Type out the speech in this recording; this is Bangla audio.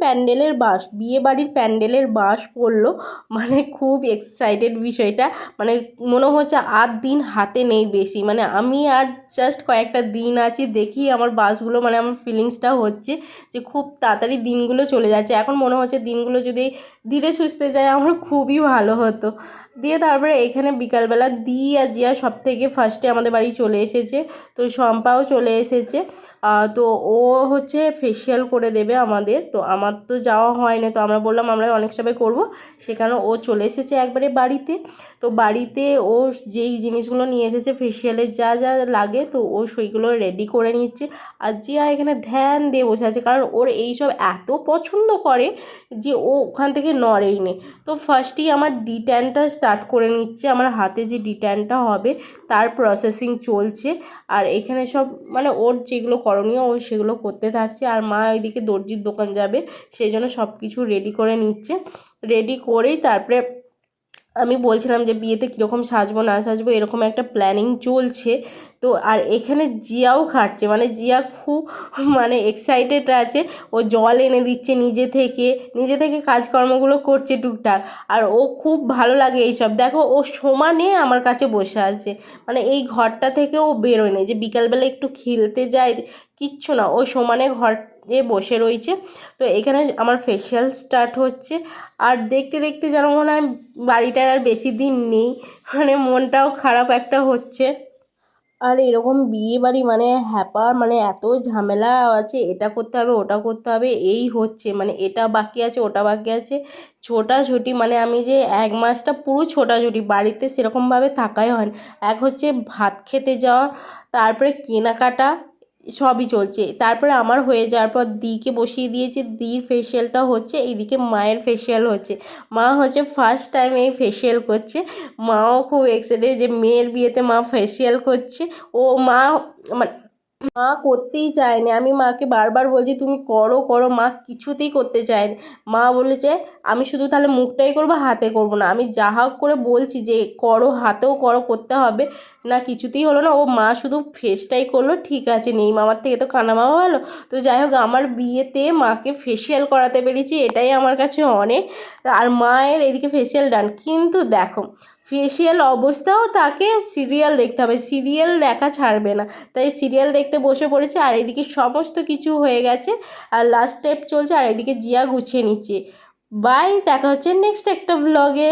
প্যান্ডেলের বাস বিয়ে বাড়ির প্যান্ডেলের বাস পড়ল। মানে খুব এক্সাইটেড বিষয়টা। মানে মনে হচ্ছে আর দিন হাতে নেই বেশি। মানে আমি আর জাস্ট কয়েকটা দিন আছি দেখি আমার বাসগুলো মানে আমার ফিলিংসটা হচ্ছে যে খুব তাড়াতাড়ি দিনগুলো চলে যাচ্ছে। এখন মনে হচ্ছে দিনগুলো যদি ধীরে সুস্থে যায়, আমার খুবই ভালো হতো। দিয়ে তারপরে এখানে বিকালবেলা দি আর জিয়া সব থেকে ফার্স্টে আমাদের বাড়ি চলে এসেছে। তো শম্পাও চলে এসেছে। তো ও হচ্ছে ফেসিয়াল করে দেবে আমাদের। তো আমার তো যাওয়া হয় না তো আমরা বললাম, আমরা অনেক সবাই করব। সেখানে ও চলে এসেছে একবারে বাড়িতে। তো বাড়িতে ও যেই জিনিসগুলো নিয়ে এসেছে ফেসিয়ালের যা যা লাগে, তো ও সেইগুলো রেডি করে নিচ্ছে। আর জিয়া এখানে ধ্যান দিয়ে বসে আছে। কারণ ওর এইসব এত পছন্দ করে যে ও ওখান থেকে নড়েই নে। তো ফার্স্টেই আমার ডিট্যানটা স্টার্ট করে নিচ্ছে। আমার হাতে যে ডিটানটা হবে, তার প্রসেসিং চলছে। আর এখানে সব মানে ওর যেগুলো করণীয়, ও সেগুলো করতে থাকছে। আর মা ওইদিকে দর্জির দোকান যাবে, সেই জন্য সব কিছু রেডি করে নিচ্ছে। রেডি করেই তারপরে আমি বলছিলাম যে বিয়েতে কীরকম সাজবো, না সাজবো, এরকম একটা প্ল্যানিং চলছে। তো আর এখানে জিয়াও খাটছে মানে জিয়া খুব মানে এক্সাইটেড আছে। ও জল এনে দিচ্ছে নিজে থেকে নিজে থেকে কাজকর্মগুলো করছে টুকটাক। আর ও খুব ভালো লাগে এইসব। দেখো, ও সমানে আমার কাছে বসে আছে। মানে এই ঘরটা থেকে ও বেরোয় না যে বিকালবেলা একটু খেলতে যায়, কিচ্ছু না। ও সমানে ঘর এ বসে রয়েছে। তো এখানে আমার ফেসিয়াল স্টার্ট হচ্ছে। আর দেখতে দেখতে যেন মনে হয় বাড়িটার আর বেশি দিন নেই। মানে মনটাও খারাপ একটা হচ্ছে। আর এরকম বিয়ে বাড়ি মানে হ্যাপার মানে এত ঝামেলা আছে, এটা করতে হবে, ওটা করতে হবে, এই হচ্ছে। মানে এটা বাকি আছে, ওটা বাকি আছে। ছোটাছুটি মানে আমি যে এক মাসটা পুরো ছোটাছুটি, বাড়িতে সেরকমভাবে থাকাই হয় এক হচ্ছে ভাত খেতে যাওয়া, তারপরে কেনাকাটা সবই চলছে। তারপরে আমার হয়ে যাওয়ার পর দিকে বসিয়ে দিয়েছে, দির ফেসিয়ালটা হচ্ছে, এইদিকে মায়ের ফেসিয়াল হচ্ছে। মা হচ্ছে ফার্স্ট টাইম এই ফেসিয়াল করছে। মাও খুব এক্সাইটেড যে মেয়ের বিয়েতে মা ফেসিয়াল করছে। ও মা মানে মা করতেই চায়নি। আমি মাকে বারবার বলছি, তুমি করো করো। মা কিছুতেই করতে চায়নি। মা বলেছে আমি শুধু তাহলে মুখটাই করব, হাতে করব না। আমি যা হোক করে বলছি যে, করো, হাতেও করো, করতে হবে। না, কিছুতেই হলো না। ও মা শুধু ফেসটাই করল, ঠিক আছে, নেই মামার থেকে তো কানা মামা ভালো। তো যাই হোক, আমার বিয়েতে মাকে ফেসিয়াল করাতে পেরেছি। এটাই আমার কাছে অনেক। আর মায়ের এদিকে ফেসিয়াল ডান কিন্তু দেখো ফেসিয়াল অবস্থাও তাকে সিরিয়াল দেখতে হবে। সিরিয়াল দেখা ছাড়বে না। তাই সিরিয়াল দেখতে বসে পড়েছে আর এদিকে সমস্ত কিছু হয়ে গেছে আর লাস্ট স্টেপ চলছে আর এদিকে জিয়া গুছিয়ে নিচ্ছে। বাই দেখা হচ্ছে নেক্সট একটা ভ্লগে